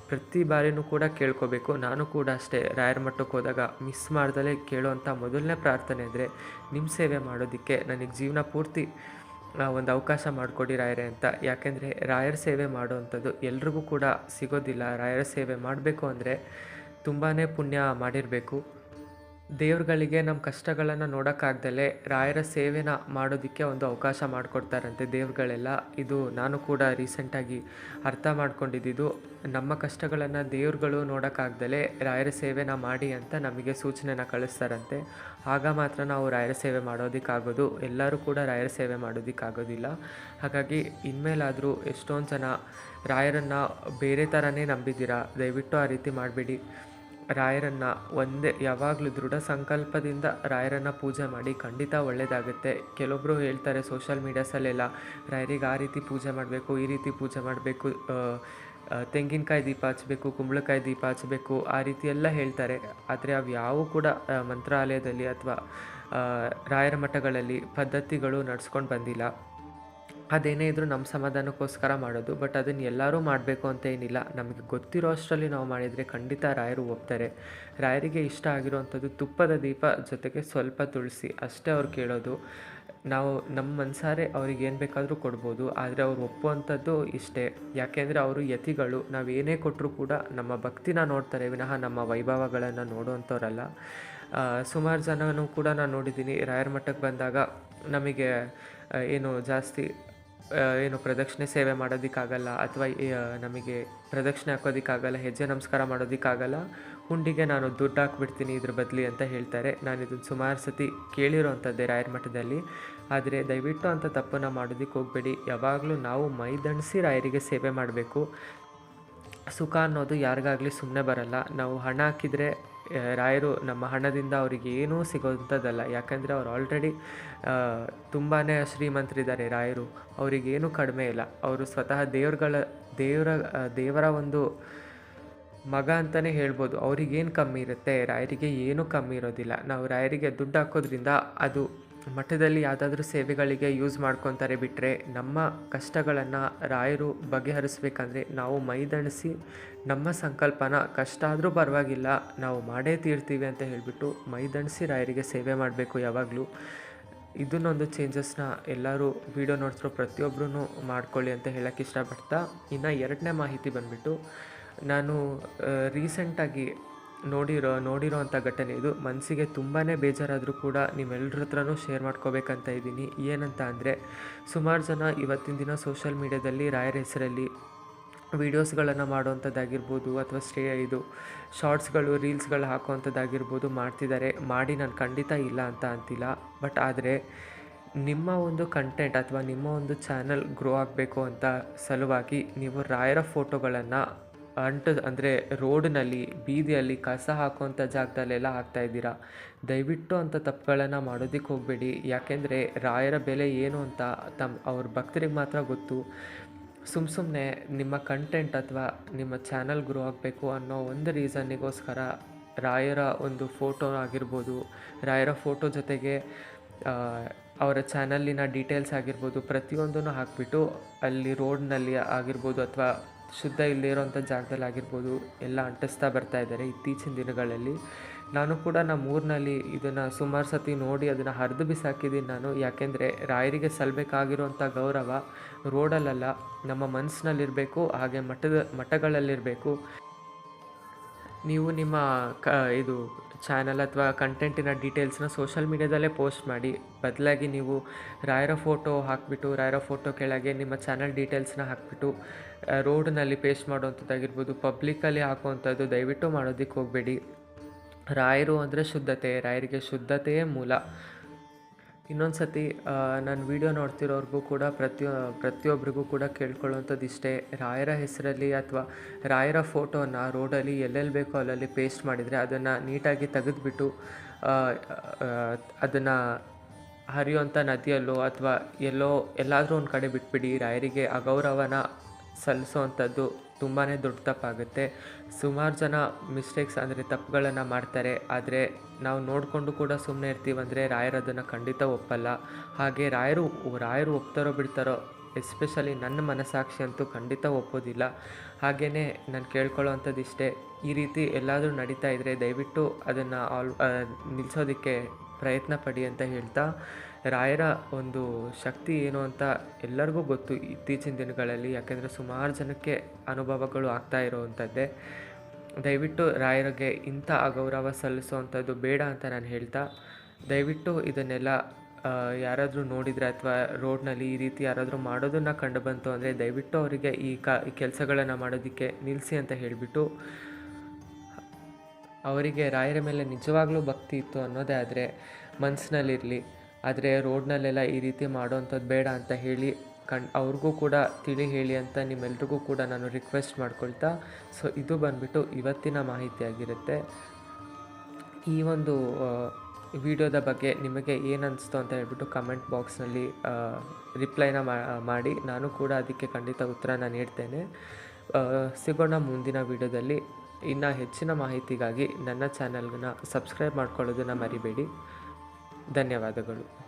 ಪ್ರತಿ ಬಾರಿನೂ ಕೂಡ ಕೇಳ್ಕೋಬೇಕು. ನಾನು ಕೂಡ ಅಷ್ಟೇ ರಾಯರ ಮಟ್ಟಕ್ಕೆ ಹೋದಾಗ ಮಿಸ್ ಮಾಡ್ದಲೇ ಕೇಳುವಂಥ ಮೊದಲನೇ ಪ್ರಾರ್ಥನೆ ಅಂದರೆ ನಿಮ್ಮ ಸೇವೆ ಮಾಡೋದಕ್ಕೆ ನನಗೆ ಜೀವನ ಪೂರ್ತಿ ಒಂದು ಅವಕಾಶ ಮಾಡಿಕೊಡಿ ರಾಯರೇ ಅಂತ. ಯಾಕೆಂದರೆ ರಾಯರ ಸೇವೆ ಮಾಡುವಂಥದ್ದು ಎಲ್ರಿಗೂ ಕೂಡ ಸಿಗೋದಿಲ್ಲ. ರಾಯರ ಸೇವೆ ಮಾಡಬೇಕು ಅಂದರೆ ತುಂಬಾ ಪುಣ್ಯ ಮಾಡಿರಬೇಕು. ದೇವ್ರುಗಳಿಗೆ ನಮ್ಮ ಕಷ್ಟಗಳನ್ನು ನೋಡೋಕ್ಕಾಗ್ದಲೇ ರಾಯರ ಸೇವೆನ ಮಾಡೋದಕ್ಕೆ ಒಂದು ಅವಕಾಶ ಮಾಡಿಕೊಡ್ತಾರಂತೆ ದೇವ್ರುಗಳೆಲ್ಲ. ಇದು ನಾನು ಕೂಡ ರೀಸೆಂಟಾಗಿ ಅರ್ಥ ಮಾಡ್ಕೊಂಡಿದ್ದು. ನಮ್ಮ ಕಷ್ಟಗಳನ್ನು ದೇವ್ರುಗಳು ನೋಡೋಕ್ಕಾಗ್ದಲೇ ರಾಯರ ಸೇವೆನ ಮಾಡಿ ಅಂತ ನಮಗೆ ಸೂಚನೆನ ಕಳಿಸ್ತಾರಂತೆ. ಆಗ ಮಾತ್ರ ನಾವು ರಾಯರ ಸೇವೆ ಮಾಡೋದಕ್ಕಾಗೋದು. ಎಲ್ಲರೂ ಕೂಡ ರಾಯರ ಸೇವೆ ಮಾಡೋದಕ್ಕಾಗೋದಿಲ್ಲ. ಹಾಗಾಗಿ ಇನ್ಮೇಲಾದರೂ ಎಷ್ಟೊಂದು ಜನ ರಾಯರನ್ನು ಬೇರೆ ಥರನೇ ನಂಬಿದ್ದೀರಾ? ದಯವಿಟ್ಟು ಆ ರೀತಿ ಮಾಡಬೇಡಿ. ರಾಯರನ್ನು ಒಂದೇ, ಯಾವಾಗಲೂ ದೃಢ ಸಂಕಲ್ಪದಿಂದ ರಾಯರನ್ನು ಪೂಜೆ ಮಾಡಿ ಖಂಡಿತ ಒಳ್ಳೆಯದಾಗುತ್ತೆ ಕೆಲವೊಬ್ಬರು ಹೇಳ್ತಾರೆ ಸೋಷಲ್ ಮೀಡಿಯಾಸಲ್ಲೆಲ್ಲ ರಾಯರಿಗೆ ಆ ರೀತಿ ಪೂಜೆ ಮಾಡಬೇಕು, ಈ ರೀತಿ ಪೂಜೆ ಮಾಡಬೇಕು ತೆಂಗಿನಕಾಯಿ ದೀಪ ಹಚ್ಚಬೇಕು ಕುಂಬಳಕಾಯಿ ದೀಪ ಹಚ್ಚಬೇಕು ಆ ರೀತಿ ಎಲ್ಲ ಹೇಳ್ತಾರೆ. ಆದರೆ ಅವು ಯಾವೂ ಕೂಡ ಮಂತ್ರಾಲಯದಲ್ಲಿ ಅಥವಾ ರಾಯರ ಮಠಗಳಲ್ಲಿ ಪದ್ಧತಿಗಳು ನಡ್ಸ್ಕೊಂಡು ಬಂದಿಲ್ಲ. ಅದೇನೇ ಇದ್ರೂ ನಮ್ಮ ಸಮಾಧಾನಕ್ಕೋಸ್ಕರ ಮಾಡೋದು, ಬಟ್ ಅದನ್ನು ಎಲ್ಲರೂ ಮಾಡಬೇಕು ಅಂತ ಏನಿಲ್ಲ. ನಮಗೆ ಗೊತ್ತಿರೋ ಅಷ್ಟರಲ್ಲಿ ನಾವು ಮಾಡಿದರೆ ಖಂಡಿತ ರಾಯರು ಒಪ್ತಾರೆ. ರಾಯರಿಗೆ ಇಷ್ಟ ಆಗಿರುವಂಥದ್ದು ತುಪ್ಪದ ದೀಪ ಜೊತೆಗೆ ಸ್ವಲ್ಪ ತುಳಸಿ, ಅಷ್ಟೇ ಅವ್ರು ಕೇಳೋದು. ನಾವು ನಮ್ಮ ಮನಸಾರೆ ಅವ್ರಿಗೆ ಏನು ಬೇಕಾದರೂ ಕೊಡ್ಬೋದು, ಆದರೆ ಅವ್ರು ಒಪ್ಪುವಂಥದ್ದು ಇಷ್ಟೇ. ಯಾಕೆಂದರೆ ಅವರು ಯತಿಗಳು, ನಾವು ಏನೇ ಕೊಟ್ಟರೂ ಕೂಡ ನಮ್ಮ ಭಕ್ತಿನ ನೋಡ್ತಾರೆ ವಿನಃ ನಮ್ಮ ವೈಭವಗಳನ್ನು ನೋಡುವಂಥವ್ರಲ್ಲ. ಸುಮಾರು ಜನನೂ ಕೂಡ ನಾನು ನೋಡಿದ್ದೀನಿ. ರಾಯರ ಮಠಕ್ಕೆ ಬಂದಾಗ ನಮಗೆ ಏನು ಜಾಸ್ತಿ ಏನು ಪ್ರದಕ್ಷಿಣೆ ಸೇವೆ ಮಾಡೋದಕ್ಕಾಗಲ್ಲ ಅಥವಾ ನಮಗೆ ಪ್ರದಕ್ಷಿಣೆ ಹಾಕೋದಕ್ಕಾಗಲ್ಲ, ಹೆಜ್ಜೆ ನಮಸ್ಕಾರ ಮಾಡೋದಕ್ಕಾಗಲ್ಲ, ಹುಂಡಿಗೆ ನಾನು ದುಡ್ಡು ಹಾಕ್ಬಿಡ್ತೀನಿ ಇದ್ರ ಬದಲಿ ಅಂತ ಹೇಳ್ತಾರೆ. ನಾನು ಇದನ್ನು ಸುಮಾರು ಸತಿ ಕೇಳಿರೋವಂಥದ್ದೇ ರಾಯರ ಮಠದಲ್ಲಿ. ಆದರೆ ದಯವಿಟ್ಟು ಅಂಥ ತಪ್ಪನ್ನು ಮಾಡೋದಕ್ಕೆ ಹೋಗಬೇಡಿ. ಯಾವಾಗಲೂ ನಾವು ಮೈದಣಿಸಿ ರಾಯರಿಗೆ ಸೇವೆ ಮಾಡಬೇಕು. ಸುಖ ಅನ್ನೋದು ಯಾರಿಗಾಗಲಿ ಸುಮ್ಮನೆ ಬರಲ್ಲ. ನಾವು ಹಣ ಹಾಕಿದರೆ ರಾಯರು ನಮ್ಮ ಹಣದಿಂದ ಅವರಿಗೆ ಏನೂ ಸಿಗೋಂಥದ್ದಲ್ಲ. ಯಾಕಂದರೆ ಅವ್ರು ಆಲ್ರೆಡಿ ತುಂಬಾ ಶ್ರೀಮಂತರಿದ್ದಾರೆ ರಾಯರು. ಅವರಿಗೇನು ಕಡಿಮೆ ಇಲ್ಲ. ಅವರು ಸ್ವತಃ ದೇವ್ರಗಳ, ದೇವರ ದೇವರ ಒಂದು ಮಗ ಅಂತಲೇ ಹೇಳ್ಬೋದು. ಅವ್ರಿಗೇನು ಕಮ್ಮಿ ಇರುತ್ತೆ? ರಾಯರಿಗೆ ಏನೂ ಕಮ್ಮಿ ಇರೋದಿಲ್ಲ. ನಾವು ರಾಯರಿಗೆ ದುಡ್ಡು ಹಾಕೋದ್ರಿಂದ ಅದು ಮಠದಲ್ಲಿ ಯಾವುದಾದ್ರೂ ಸೇವೆಗಳಿಗೆ ಯೂಸ್ ಮಾಡ್ಕೊತಾರೆ ಬಿಟ್ಟರೆ ನಮ್ಮ ಕಷ್ಟಗಳನ್ನು ರಾಯರು ಬಗೆಹರಿಸ್ಬೇಕಂದ್ರೆ ನಾವು ಮೈದಣಿಸಿ ನಮ್ಮ ಸಂಕಲ್ಪನ ಕಷ್ಟ ಆದರೂ ಪರವಾಗಿಲ್ಲ, ನಾವು ಮಾಡೇ ತೀರ್ತೀವಿ ಅಂತ ಹೇಳಿಬಿಟ್ಟು ಮೈದಣಿಸಿ ರಾಯರಿಗೆ ಸೇವೆ ಮಾಡಬೇಕು ಯಾವಾಗಲೂ. ಇದನ್ನೊಂದು ಚೇಂಜಸ್ನ ಎಲ್ಲರೂ ವಿಡಿಯೋ ನೋಡ್ತಿರೋ ಪ್ರತಿಯೊಬ್ಬರೂ ಮಾಡ್ಕೊಳ್ಳಿ ಅಂತ ಹೇಳೋಕ್ಕೆ ಇಷ್ಟಪಡ್ತಾ ಇನ್ನು ಎರಡನೇ ಮಾಹಿತಿ ಬಂದುಬಿಟ್ಟು ನಾನು ರೀಸೆಂಟಾಗಿ ನೋಡಿರೋ ನೋಡಿರೋ ಅಂಥ ಘಟನೆ ಇದು. ಮನಸ್ಸಿಗೆ ತುಂಬಾ ಬೇಜಾರಾದರೂ ಕೂಡ ನಿಮ್ಮೆಲ್ಲರ ಹತ್ರನೂ ಶೇರ್ ಮಾಡ್ಕೋಬೇಕಂತ ಇದ್ದೀನಿ. ಏನಂತ ಅಂದರೆ, ಸುಮಾರು ಜನ ಇವತ್ತಿನ ದಿನ ಸೋಷಲ್ ಮೀಡ್ಯಾದಲ್ಲಿ ರಾಯರ ಹೆಸರಲ್ಲಿ ವೀಡಿಯೋಸ್ಗಳನ್ನು ಮಾಡುವಂಥದ್ದಾಗಿರ್ಬೋದು ಅಥವಾ ಸ್ಟೇ, ಇದು ಶಾರ್ಟ್ಸ್ಗಳು ರೀಲ್ಸ್ಗಳು ಹಾಕುವಂಥದ್ದಾಗಿರ್ಬೋದು ಮಾಡ್ತಿದ್ದಾರೆ. ಮಾಡಿ ನಾನು ಖಂಡಿತ ಇಲ್ಲ ಅಂತ ಅಂತಿಲ್ಲ. ಬಟ್ ಆದರೆ, ನಿಮ್ಮ ಒಂದು ಕಂಟೆಂಟ್ ಅಥವಾ ನಿಮ್ಮ ಒಂದು ಚಾನಲ್ ಗ್ರೋ ಆಗಬೇಕು ಅಂತ ಸಲುವಾಗಿ ನೀವು ರಾಯರ ಫೋಟೋಗಳನ್ನು ಅಂಟು ಅಂದರೆ ರೋಡ್ನಲ್ಲಿ, ಬೀದಿಯಲ್ಲಿ ಕಸ ಹಾಕುವಂಥ ಜಾಗದಲ್ಲೆಲ್ಲ ಹಾಕ್ತಾ ಇದ್ದೀರಾ? ದಯವಿಟ್ಟು ಅಂಥ ತಪ್ಪುಗಳನ್ನು ಮಾಡೋದಕ್ಕೆ ಹೋಗಬೇಡಿ. ಯಾಕೆಂದರೆ ರಾಯರ ಬೆಲೆ ಏನು ಅಂತ ತಮ್ಮ ಅವ್ರ ಭಕ್ತರಿಗೆ ಮಾತ್ರ ಗೊತ್ತು. ಸುಮ್ಮ ಸುಮ್ಮನೆ ನಿಮ್ಮ ಕಂಟೆಂಟ್ ಅಥವಾ ನಿಮ್ಮ ಚಾನಲ್ ಗ್ರೋ ಆಗಬೇಕು ಅನ್ನೋ ಒಂದು ರೀಸನ್ನಿಗೋಸ್ಕರ ರಾಯರ ಒಂದು ಫೋಟೋ ಆಗಿರ್ಬೋದು, ರಾಯರ ಫೋಟೋ ಜೊತೆಗೆ ಅವರ ಚಾನಲ್ಲಿನ ಡೀಟೇಲ್ಸ್ ಆಗಿರ್ಬೋದು, ಪ್ರತಿಯೊಂದನ್ನು ಹಾಕಿಬಿಟ್ಟು ಅಲ್ಲಿ ರೋಡ್ನಲ್ಲಿ ಆಗಿರ್ಬೋದು ಅಥವಾ ಶುದ್ಧ ಇಲ್ಲದೇ ಇರೋವಂಥ ಜಾಗದಲ್ಲಿ ಆಗಿರ್ಬೋದು, ಎಲ್ಲ ಅಂಟಿಸ್ತಾ ಬರ್ತಾ ಇದ್ದಾರೆ ಇತ್ತೀಚಿನ ದಿನಗಳಲ್ಲಿ. ನಾನು ಕೂಡ ನಮ್ಮ ಊರಿನಲ್ಲಿ ಇದನ್ನು ಸುಮಾರು ಸತಿ ನೋಡಿ ಅದನ್ನು ಹರಿದು ಬಿಸಾಕಿದ್ದೀನಿ ನಾನು. ಯಾಕೆಂದರೆ ರಾಯರಿಗೆ ಸಲ್ಲಬೇಕಾಗಿರುವಂಥ ಗೌರವ ರೋಡಲ್ಲಲ್ಲ, ನಮ್ಮ ಮನಸ್ಸಿನಲ್ಲಿರಬೇಕು, ಹಾಗೆ ಮಠದ, ಮಠಗಳಲ್ಲಿರಬೇಕು. ನೀವು ನಿಮ್ಮ ಕ, ಇದು ಚಾನಲ್ ಅಥವಾ ಕಂಟೆಂಟಿನ ಡೀಟೇಲ್ಸ್ನ ಸೋಷಲ್ ಮೀಡ್ಯಾದಲ್ಲೇ ಪೋಸ್ಟ್ ಮಾಡಿ. ಬದಲಾಗಿ ನೀವು ರಾಯರ ಫೋಟೋ ಹಾಕಿಬಿಟ್ಟು, ರಾಯರ ಫೋಟೋ ಕೆಳಗೆ ನಿಮ್ಮ ಚಾನಲ್ ಡೀಟೇಲ್ಸ್ನ ಹಾಕಿಬಿಟ್ಟು ರೋಡ್ನಲ್ಲಿ ಪೇಸ್ಟ್ ಮಾಡುವಂಥದ್ದಾಗಿರ್ಬೋದು ಪಬ್ಲಿಕಲ್ಲಿ ಹಾಕುವಂಥದ್ದು ದಯವಿಟ್ಟು ಮಾಡೋದಕ್ಕೆ ಹೋಗಬೇಡಿ. ರಾಯರು ಅಂದರೆ ಶುದ್ಧತೆ, ರಾಯರಿಗೆ ಶುದ್ಧತೆಯೇ ಮೂಲ. ಇನ್ನೊಂದು ಸತಿ ನಾನು ವಿಡಿಯೋ ನೋಡ್ತಿರೋರ್ಗೂ ಕೂಡ ಪ್ರತಿಯೊ ಪ್ರತಿಯೊಬ್ಬರಿಗೂ ಕೂಡ ಕೇಳ್ಕೊಳ್ಳುವಂಥದ್ದು ಇಷ್ಟೇ. ರಾಯರ ಹೆಸರಲ್ಲಿ ಅಥವಾ ರಾಯರ ಫೋಟೋನ ರೋಡಲ್ಲಿ ಎಲ್ಲೆಲ್ಲಿ ಬೇಕೋ ಅಲ್ಲಲ್ಲಿ ಪೇಸ್ಟ್ ಮಾಡಿದರೆ ಅದನ್ನು ನೀಟಾಗಿ ತೆಗೆದುಬಿಟ್ಟು ಅದನ್ನು ಹರಿಯುವಂಥ ನದಿಯಲ್ಲೋ ಅಥವಾ ಎಲ್ಲೋ, ಎಲ್ಲಾದರೂ ಒಂದು ಕಡೆ ಬಿಟ್ಬಿಡಿ. ರಾಯರಿಗೆ ಅಗೌರವನ ಸಲ್ಲಿಸೋವಂಥದ್ದು ತುಂಬಾ ದೊಡ್ಡ ತಪ್ಪಾಗುತ್ತೆ. ಸುಮಾರು ಜನ ಮಿಸ್ಟೇಕ್ಸ್ ಅಂದರೆ ತಪ್ಪುಗಳನ್ನು ಮಾಡ್ತಾರೆ. ಆದರೆ ನಾವು ನೋಡಿಕೊಂಡು ಕೂಡ ಸುಮ್ಮನೆ ಇರ್ತೀವಂದರೆ ರಾಯರು ಅದನ್ನು ಖಂಡಿತ ಒಪ್ಪಲ್ಲ. ಹಾಗೆ ರಾಯರು ರಾಯರು ಒಪ್ತಾರೋ ಬಿಡ್ತಾರೋ ಎಸ್ಪೆಷಲಿ ನನ್ನ ಮನಸ್ಸಾಕ್ಷಿ ಅಂತೂ ಖಂಡಿತ ಒಪ್ಪೋದಿಲ್ಲ. ಹಾಗೆಯೇ ನಾನು ಕೇಳ್ಕೊಳ್ಳೋ ಇಷ್ಟೇ. ಈ ರೀತಿ ಎಲ್ಲಾದರೂ ನಡೀತಾ ಇದ್ದರೆ ದಯವಿಟ್ಟು ಅದನ್ನು ಆಲ್ ನಿಲ್ಲಿಸೋದಕ್ಕೆ ಪ್ರಯತ್ನ ಪಡಿ ಅಂತ ಹೇಳ್ತಾ ರಾಯರ ಒಂದು ಶಕ್ತಿ ಏನು ಅಂತ ಎಲ್ಲರಿಗೂ ಗೊತ್ತು ಇತ್ತೀಚಿನ ದಿನಗಳಲ್ಲಿ, ಯಾಕೆಂದರೆ ಸುಮಾರು ಜನಕ್ಕೆ ಅನುಭವಗಳು ಆಗ್ತಾ ಇರೋವಂಥದ್ದೇ. ದಯವಿಟ್ಟು ರಾಯರಿಗೆ ಇಂಥ ಅಗೌರವ ಸಲ್ಲಿಸುವಂಥದ್ದು ಬೇಡ ಅಂತ ನಾನು ಹೇಳ್ತಾ, ದಯವಿಟ್ಟು ಇದನ್ನೆಲ್ಲ ಯಾರಾದರೂ ನೋಡಿದರೆ ಅಥವಾ ರೋಡ್ನಲ್ಲಿ ಈ ರೀತಿ ಯಾರಾದರೂ ಮಾಡೋದನ್ನು ಕಂಡು ಬಂತು ಅಂದರೆ ದಯವಿಟ್ಟು ಅವರಿಗೆ ಈ ಕ, ಈ ಕೆಲಸಗಳನ್ನು ಮಾಡೋದಕ್ಕೆ ನಿಲ್ಲಿಸಿ ಅಂತ ಹೇಳಿಬಿಟ್ಟು, ಅವರಿಗೆ ರಾಯರ ಮೇಲೆ ನಿಜವಾಗ್ಲೂ ಭಕ್ತಿ ಇತ್ತು ಅನ್ನೋದೇ ಆದರೆ ಮನಸ್ಸಿನಲ್ಲಿರಲಿ ಆದರೆ ರೋಡ್ನಲ್ಲೆಲ್ಲ ಈ ರೀತಿ ಮಾಡೋವಂಥದ್ದು ಬೇಡ ಅಂತ ಹೇಳಿ ಕಣ್, ಅವ್ರಿಗೂ ಕೂಡ ತಿಳಿ ಹೇಳಿ ಅಂತ ನಿಮ್ಮೆಲ್ರಿಗೂ ಕೂಡ ನಾನು ರಿಕ್ವೆಸ್ಟ್ ಮಾಡ್ಕೊಳ್ತಾ ಸೊ ಇದು ಬಂದುಬಿಟ್ಟು ಇವತ್ತಿನ ಮಾಹಿತಿಯಾಗಿರುತ್ತೆ ಈ ಒಂದು ವಿಡಿಯೋದ ಬಗ್ಗೆ ನಿಮಗೆ ಏನು ಅನಿಸ್ತು ಅಂತ ಹೇಳ್ಬಿಟ್ಟು ಕಮೆಂಟ್ ಬಾಕ್ಸ್ನಲ್ಲಿ ರಿಪ್ಲೈನ ಮಾಡಿ. ನಾನು ಕೂಡ ಅದಕ್ಕೆ ಖಂಡಿತ ಉತ್ತರನ ನೀಡ್ತೇನೆ. ಸಿಗೋಣ ಮುಂದಿನ ವಿಡಿಯೋದಲ್ಲಿ. ಇನ್ನು ಹೆಚ್ಚಿನ ಮಾಹಿತಿಗಾಗಿ ನನ್ನ ಚಾನಲ್ನ ಸಬ್ಸ್ಕ್ರೈಬ್ ಮಾಡ್ಕೊಳ್ಳೋದನ್ನು ಮರಿಬೇಡಿ. ಧನ್ಯವಾದಗಳು.